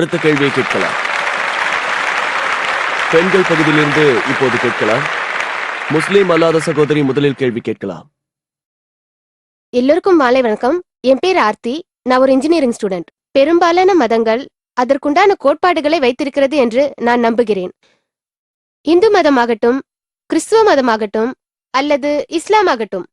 அடுத்த கேள்வியை கேட்கலாம். பெண்கள் பகுதியிலிருந்து இப்போது கேட்கலாம். முஸ்லிம் அல்லாத சகோதரி முதலில் கேள்வி கேட்கலாம். எல்லோருக்கும் மாலை வணக்கம். என் பேர் ஆர்த்தி. நான் ஒரு இன்ஜினியரிங் ஸ்டூடெண்ட் பெரும்பாலான மதங்கள் அதற்குண்டான கோட்பாடுகளை வைத்திருக்கிறது என்று நான் நம்புகிறேன். இந்து மதமாகட்டும் கிறிஸ்துவ மதமாகட்டும் அல்லது இஸ்லாம் ஆகட்டும்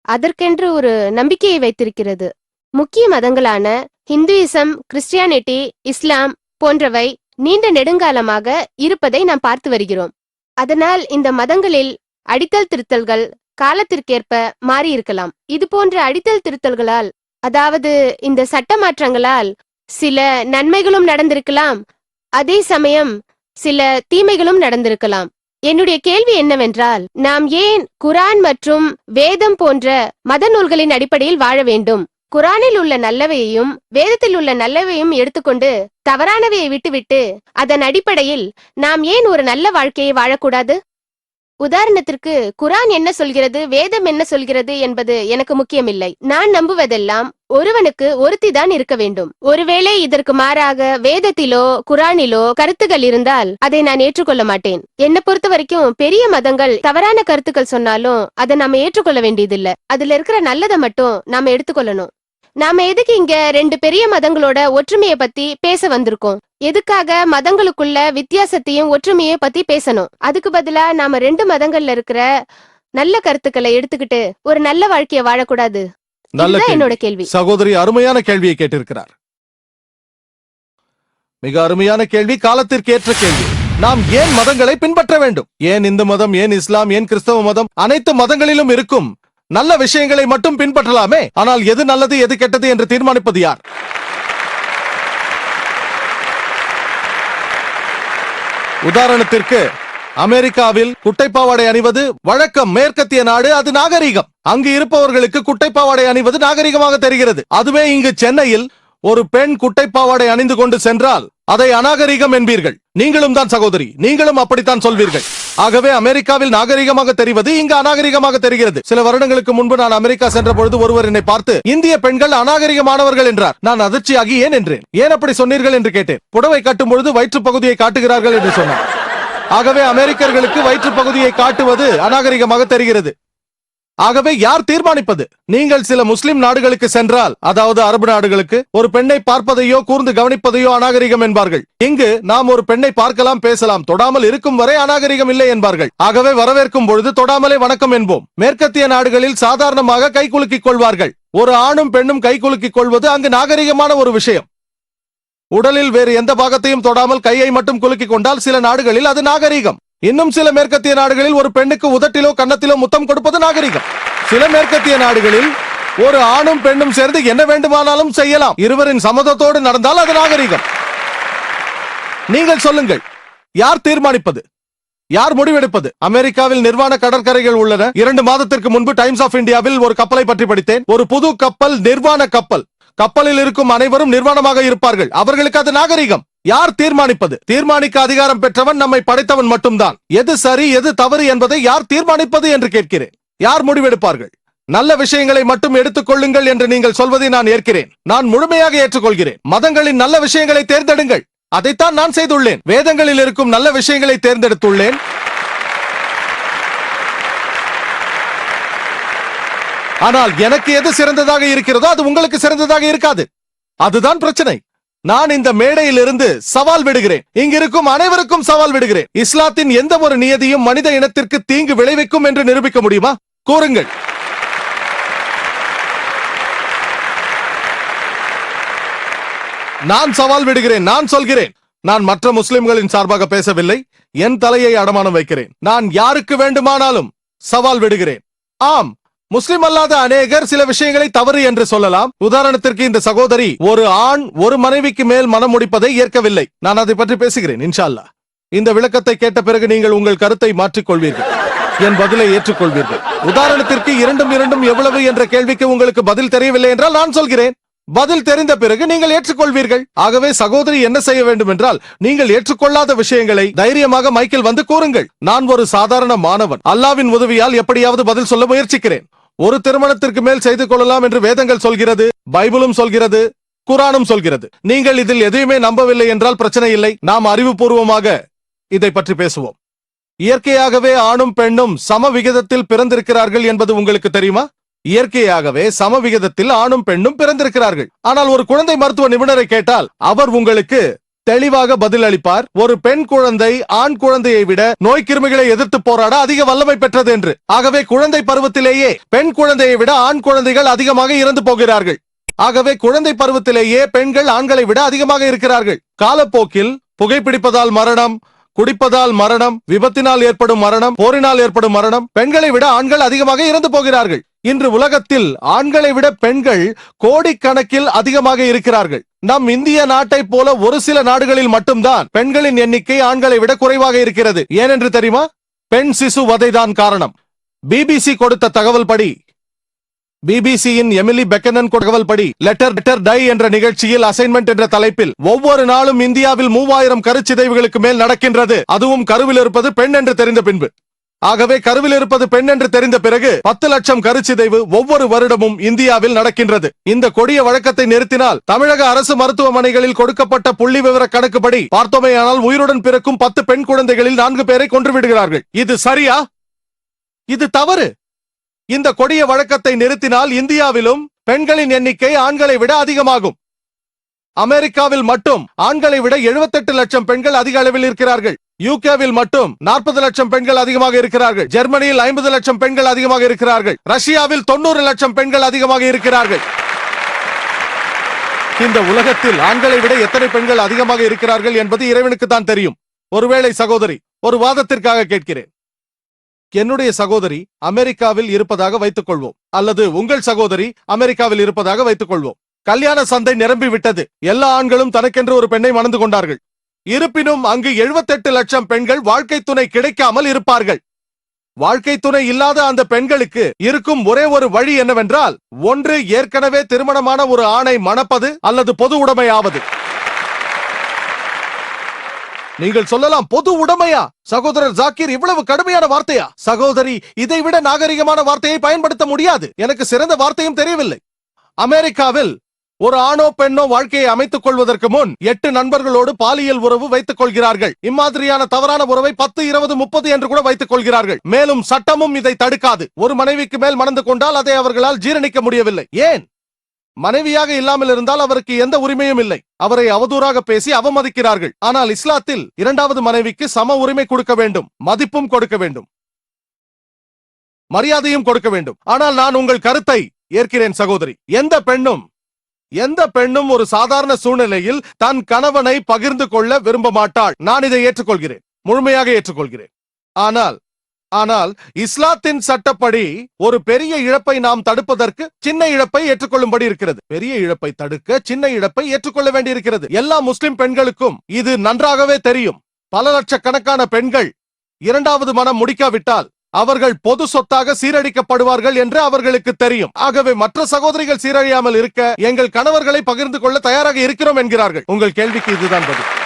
அதற்கென்று ஒரு நம்பிக்கையை வைத்திருக்கிறது. முக்கிய மதங்களான ஹிந்துயிசம் கிறிஸ்டியானிட்டி இஸ்லாம் போன்றவை நீண்ட நெடுங்காலமாக இருப்பதை நாம் பார்த்து வருகிறோம். அதனால் இந்த மதங்களில் அடித்தல் திருத்தல்கள் காலத்திற்கேற்ப மாறியிருக்கலாம் இது போன்ற அடித்தல் திருத்தல்களால் அதாவது இந்த சட்ட மாற்றங்களால் சில நன்மைகளும் நடந்திருக்கலாம் அதே சமயம் சில தீமைகளும் நடந்திருக்கலாம். என்னுடைய கேள்வி என்னவென்றால் நாம் ஏன் குரான் மற்றும் வேதம் போன்ற மத நூல்களின் அடிப்படையில் வாழ வேண்டும்? குரானில் உள்ள நல்லவையையும் வேதத்தில் உள்ள நல்லவையும் எடுத்துக்கொண்டு தவறானவையை விட்டுவிட்டு அதன் அடிப்படையில் நாம் ஏன் ஒரு நல்ல வாழ்க்கையை வாழக்கூடாது? உதாரணத்திற்கு குரான் என்ன சொல்கிறது வேதம் என்ன சொல்கிறது என்பது எனக்கு முக்கியமில்லை. நான் நம்புவதெல்லாம் ஒருவனுக்கு ஒருத்திதான் இருக்க வேண்டும். ஒருவேளை இதற்கு மாறாக வேதத்திலோ குரானிலோ கருத்துகள் இருந்தால் அதை நான் ஏற்றுக்கொள்ள மாட்டேன். என்னை பொறுத்த வரைக்கும் பெரிய மதங்கள் தவறான கருத்துக்கள் சொன்னாலும் அதை நாம ஏற்றுக்கொள்ள வேண்டியதில்லை. அதுல இருக்கிற நல்லதை மட்டும் நாம எடுத்துக்கொள்ளணும். நாம எதுக்கு இங்க ரெண்டு பெரிய மதங்களோட ஒற்றுமையை பத்தி பேச வந்திருக்கோம்? எதுக்காக மதங்களுக்குள்ள வித்தியாசத்தையும் ஒற்றுமையை பத்தி பேசணும்? அதுக்கு பதிலா நாம ரெண்டு மதங்கள்ல இருக்கிற நல்ல கருத்துக்களை எடுத்துக்கிட்டு ஒரு நல்ல வாழ்க்கைய வாழக்கூடாது. நல்ல. என்னோட கேள்வி. சகோதரி அருமையான கேள்வியை கேட்டிருக்கிறார். மிக அருமையான கேள்வி காலத்திற்கு ஏற்ற கேள்வி. நாம் ஏன் மதங்களை பின்பற்ற வேண்டும்? ஏன் இந்து மதம் ஏன் இஸ்லாம் ஏன் கிறிஸ்தவ மதம்? அனைத்து மதங்களிலும் இருக்கும் நல்ல விஷயங்களை மட்டும் பின்பற்றலாமே? ஆனால் எது நல்லது எது கெட்டது என்று தீர்மானிப்பது யார்? உதாரணத்திற்கு அமெரிக்காவில் குட்டைப்பாவாடை அணிவது வழக்கம். மேற்கத்திய நாடு அது நாகரிகம். அங்கு இருப்பவர்களுக்கு குட்டைப்பாவாடை அணிவது நாகரிகமாக தெரிகிறது. அதுவே இங்கு சென்னையில் ஒரு பெண் குட்டைப்பாவாடை அணிந்து கொண்டு சென்றால் அதை அநாகரிகம் என்பீர்கள். நீங்களும் தான் சகோதரி. நீங்களும் அப்படித்தான் சொல்வீர்கள். ஆகவே அமெரிக்காவில் நாகரிகமாக தெரிவது இங்கு அநாகரிகமாக தெரிகிறது. சில வருடங்களுக்கு முன்பு நான் அமெரிக்கா சென்ற பொழுது ஒருவர் என்னை பார்த்து இந்திய பெண்கள் அநாகரிகமானவர்கள் என்றார். நான் அதிர்ச்சியாகி ஏன்? என்றேன். ஏன் அப்படி சொன்னீர்கள்? என்று கேட்டேன். புடவை கட்டும் பொழுது வயிற்று பகுதியை காட்டுகிறார்கள் என்று சொன்னார். ஆகவே அமெரிக்கர்களுக்கு வயிற்று பகுதியை காட்டுவது அநாகரிகமாக தெரிகிறது. ஆகவே யார் தீர்மானிப்பது? நீங்கள் சில முஸ்லிம் நாடுகளுக்கு சென்றால் அதாவது அரபு நாடுகளுக்கு ஒரு பெண்ணை பார்ப்பதையோ கூர்ந்து கவனிப்பதையோ அநாகரிகம் என்பார்கள். இங்கு நாம் ஒரு பெண்ணை பார்க்கலாம் பேசலாம். தொடாமல் இருக்கும் வரை அநாகரிகம் இல்லை என்பார்கள். ஆகவே வரவேற்கும் பொழுது தொடாமலே வணக்கம் என்போம். மேற்கத்திய நாடுகளில் சாதாரணமாக கை குலுக்கிக் கொள்வார்கள். ஒரு ஆணும் பெண்ணும் கை குலுக்கிக் கொள்வது அங்கு நாகரிகமான ஒரு விஷயம். உடலில் வேறு எந்த பாகத்தையும் தொடாமல் கையை மட்டும் குலுக்கிக் கொண்டால் சில நாடுகளில் அது நாகரிகம். இன்னும் சில மேற்கத்திய நாடுகளில் ஒரு பெண்ணுக்கு உதட்டிலோ கன்னத்திலோ முத்தம் கொடுப்பது நாகரிகம். சில மேற்கத்திய நாடுகளில் ஒரு ஆணும் பெண்ணும் சேர்ந்து என்ன வேண்டுமானாலும் செய்யலாம். இருவரின் சம்மதத்தோடு நடந்தால் அது நாகரிகம். நீங்கள் சொல்லுங்கள் யார் தீர்மானிப்பது? யார் முடிவெடுப்பது? அமெரிக்காவில் நிர்வாண கடற்கரைகள் உள்ளன. இரண்டு மாதத்திற்கு முன்பு டைம்ஸ் ஆஃப் இந்தியாவில் ஒரு கப்பலை பற்றி படித்தேன். ஒரு புது கப்பல் நிர்வாண கப்பல். கப்பலில் இருக்கும் அனைவரும் நிர்வாணமாக இருப்பார்கள். அவர்களுக்கு அது நாகரிகம். யார் தீர்மானிப்பது? தீர்மானிக்க அதிகாரம் பெற்றவன் நம்மை படைத்தவன் மட்டும்தான். எது சரி எது தவறு என்பதை யார் தீர்மானிப்பது என்று கேட்கிறேன். யார் முடிவெடுப்பார்கள்? நல்ல விஷயங்களை மட்டும் எடுத்துக் கொள்ளுங்கள் என்று நீங்கள் சொல்வதை நான் ஏற்கிறேன். நான் முழுமையாக ஏற்றுக்கொள்கிறேன். மதங்களின் நல்ல விஷயங்களை தேர்ந்தெடுங்கள். அதைத்தான் நான் செய்துள்ளேன். வேதங்களில் இருக்கும் நல்ல விஷயங்களை தேர்ந்தெடுத்துள்ளேன். ஆனால் எனக்கு எது சிறந்ததாக இருக்கிறதோ அது உங்களுக்கு சிறந்ததாக இருக்காது. அதுதான் பிரச்சனை. நான் இந்த மேடையில் இருந்து சவால் விடுகிறேன். இங்கிருக்கும் அனைவருக்கும் சவால் விடுகிறேன். இஸ்லாத்தின் எந்த ஒரு நியதியும் மனித இனத்திற்கு தீங்கு விளைவிக்கும் என்று நிரூபிக்க முடியுமா? கூறுங்கள். நான் சவால் விடுகிறேன். நான் சொல்கிறேன். நான் மற்ற முஸ்லிம்களின் சார்பாக பேசவில்லை. என் தலையை அடமானம் வைக்கிறேன். நான் யாருக்கு வேண்டுமானாலும் சவால் விடுகிறேன். ஆம். முஸ்லிம் அல்லாத அநேகர் சில விஷயங்களை தவறு என்று சொல்லலாம். உதாரணத்திற்கு இந்த சகோதரி ஒரு ஆண் ஒரு மனைவிக்கு மேல் மனம் முடிப்பதை ஏற்கவில்லை. நான் அதை பற்றி பேசுகிறேன் இன்ஷா இந்த விளக்கத்தை கேட்ட பிறகு நீங்கள் உங்கள் கருத்தை மாற்றிக் கொள்வீர்கள் என் பதிலை ஏற்றுக்கொள்வீர்கள். உதாரணத்திற்கு இரண்டும் இரண்டும் எவ்வளவு என்ற கேள்விக்கு உங்களுக்கு பதில் தெரியவில்லை என்றால் நான் சொல்கிறேன். பதில் தெரிந்த பிறகு நீங்கள் ஏற்றுக்கொள்வீர்கள். ஆகவே சகோதரி என்ன செய்ய வேண்டும் என்றால் நீங்கள் ஏற்றுக்கொள்ளாத விஷயங்களை தைரியமாக மைக்கேல் வந்து கூறுங்கள். நான் ஒரு சாதாரண மாணவன். அல்லாவின் உதவியால் எப்படியாவது பதில் சொல்ல முயற்சிக்கிறேன். ஒரு திருமணத்திற்கு மேல் செய்து கொள்ளலாம் என்று வேதங்கள் சொல்கிறது பைபிளும் சொல்கிறது குரானும் சொல்கிறது. நீங்கள் இதில் எதையுமே நம்பவில்லை என்றால் பிரச்சனை இல்லை. நாம் அறிவுபூர்வமாக இதை பற்றி பேசுவோம். இயற்கையாகவே ஆணும் பெண்ணும் சம விகிதத்தில் பிறந்திருக்கிறார்கள் என்பது உங்களுக்கு தெரியுமா? இயற்கையாகவே சம விகிதத்தில் ஆணும் பெண்ணும் பிறந்திருக்கிறார்கள். ஆனால் ஒரு குழந்தை மருத்துவ நிபுணரை கேட்டால் அவர் உங்களுக்கு தெளிவாக பதில் அளிப்பார் ஒரு பெண் குழந்தை ஆண் குழந்தையை விட நோய் கிருமிகளை எதிர்த்து போராட அதிக வல்லமை பெற்றது என்று. ஆகவே குழந்தை பருவத்திலேயே பெண் குழந்தையை விட ஆண் குழந்தைகள் அதிகமாக இறந்து போகிறார்கள். ஆகவே குழந்தை பருவத்திலேயே பெண்கள் ஆண்களை விட அதிகமாக இருக்கிறார்கள். காலப்போக்கில் புகைப்பிடிப்பதால் மரணம் குடிப்பதால் மரணம் விபத்தினால் ஏற்படும் மரணம் போரினால் ஏற்படும் மரணம் பெண்களை விட ஆண்கள் அதிகமாக இறந்து போகிறார்கள். இன்று உலகத்தில் ஆண்களை விட பெண்கள் கோடிக்கணக்கில் அதிகமாக இருக்கிறார்கள். நம் இந்திய நாட்டை போல ஒரு சில நாடுகளில் மட்டும்தான் பெண்களின் எண்ணிக்கை ஆண்களை விட குறைவாக இருக்கிறது. ஏனென்று தெரியுமா? பெண் சிசு வதைதான் காரணம். பிபிசி கொடுத்த தகவல் படி பிபிசியின் எமிலி பெக்கனன் தகவல் படி லெட்டர் லெட்டர் டை என்ற நிகழ்ச்சியில் அசைன்மெண்ட் என்ற தலைப்பில் ஒவ்வொரு நாளும் இந்தியாவில் மூவாயிரம் கருச்சிதைவுகளுக்கு மேல் நடக்கின்றது. அதுவும் கருவில் இருப்பது பெண் என்று தெரிந்த பின்பு. ஆகவே கருவில் இருப்பது பெண் என்று தெரிந்த பிறகு பத்து லட்சம் கருச்சிதைவு ஒவ்வொரு வருடமும் இந்தியாவில் நடக்கின்றது. இந்த கொடிய வழக்கத்தை நிறுத்தினால் தமிழக அரசு மருத்துவமனைகளில் கொடுக்கப்பட்ட புள்ளி விவர கணக்குப்படி பார்த்தோமேயானால் உயிருடன் பிறக்கும் பத்து பெண் குழந்தைகளில் நான்கு பேரை கொன்றுவிடுகிறார்கள் இது சரியா? இது தவறு. இந்த கொடிய வழக்கத்தை நிறுத்தினால் இந்தியாவிலும் பெண்களின் எண்ணிக்கை ஆண்களை விட அதிகமாகும். அமெரிக்காவில் மட்டும் ஆண்களை விட 78 லட்சம் பெண்கள் அதிக அளவில் இருக்கிறார்கள். யூகேவில் மட்டும் 40 லட்சம் பெண்கள் அதிகமாக இருக்கிறார்கள். ஜெர்மனியில் 50 லட்சம் பெண்கள் அதிகமாக இருக்கிறார்கள். ரஷ்யாவில் 90 லட்சம் பெண்கள் அதிகமாக இருக்கிறார்கள். இந்த உலகத்தில் ஆண்களை விட எத்தனை பெண்கள் அதிகமாக இருக்கிறார்கள் என்பது இறைவனுக்கு தான் தெரியும். ஒருவேளை சகோதரி ஒரு வாதத்திற்காக கேட்கிறேன். என்னுடைய சகோதரி அமெரிக்காவில் இருப்பதாக வைத்துக் கொள்வோம் அல்லது உங்கள் சகோதரி அமெரிக்காவில் இருப்பதாக வைத்துக் கொள்வோம் கல்யாண சந்தை நிரம்பி விட்டது. எல்லா ஆண்களும் தனக்கென்று ஒரு பெண்ணை மணந்து கொண்டார்கள். இருப்பினும் அங்கு 78 லட்சம் பெண்கள் வாழ்க்கை துணை கிடைக்காமல் இருப்பார்கள். வாழ்க்கை துணை இல்லாத அந்த பெண்களுக்கு இருக்கும் ஒரே ஒரு வழி என்னவென்றால் ஒன்று ஏற்கனவே திருமணமான ஒரு ஆணை மணப்பது அல்லது பொது உடைமையாவது. நீங்கள் சொல்லலாம் பொது உடைமையா? சகோதரர் ஜாக்கீர் இவ்வளவு கடுமையான வார்த்தையா? சகோதரி இதை விட நாகரிகமான வார்த்தையை பயன்படுத்த முடியாது. எனக்கு சிறந்த வார்த்தையும் தெரியவில்லை. அமெரிக்காவில் ஒரு ஆணோ பெண்ணோ வாழ்க்கையை அமைத்துக் கொள்வதற்கு முன் எட்டு நண்பர்களோடு பாலியல் உறவு வைத்துக் கொள்கிறார்கள். இம்மாதிரியான தவறான உறவை பத்து இருபது முப்பது என்று கூட வைத்துக் கொள்கிறார்கள். மேலும் சட்டமும் இதை தடுக்காது. ஒரு மனைவிக்கு மேல் மணந்து கொண்டால் அதை அவர்களால் ஜீரணிக்க முடியவில்லை. ஏன்? மனைவியாக இல்லாமல் இருந்தால் அவருக்கு எந்த உரிமையும் இல்லை. அவரை அவதூறாக பேசி அவமதிக்கிறார்கள். ஆனால் இஸ்லாத்தில் இரண்டாவது மனைவிக்கு சம உரிமை கொடுக்க வேண்டும். மதிப்பும் கொடுக்க வேண்டும். மரியாதையும் கொடுக்க வேண்டும். ஆனால் நான் உங்கள் கருத்தை ஏற்கிறேன் சகோதரி. எந்த பெண்ணும் எந்த பெண்ணும் ஒரு சாதாரண சூழ்நிலையில் தன் கணவனை பகிர்ந்து கொள்ள விரும்ப மாட்டாள். நான் இதை ஏற்றுக்கொள்கிறேன். முழுமையாக ஏற்றுக்கொள்கிறேன். ஆனால் ஆனால் இஸ்லாத்தின் சட்டப்படி ஒரு பெரிய இழப்பை நாம் தடுப்பதற்கு சின்ன இழப்பை ஏற்றுக்கொள்ளும்படி இருக்கிறது. பெரிய இழப்பை தடுக்க சின்ன இழப்பை ஏற்றுக்கொள்ள வேண்டியிருக்கிறது. எல்லா முஸ்லிம் பெண்களுக்கும் இது நன்றாகவே தெரியும். பல லட்சக்கணக்கான பெண்கள் இரண்டாவது மனம் முடிக்காவிட்டால் அவர்கள் பொது சொத்தாக சீரழிக்கப்படுவார்கள் என்று அவர்களுக்கு தெரியும். ஆகவே மற்ற சகோதரிகள் சீரழியாமல் இருக்க எங்கள் கணவர்களை பகிர்ந்து கொள்ள தயாராக இருக்கிறோம் என்கிறார்கள். உங்கள் கேள்விக்கு இதுதான் பதில்.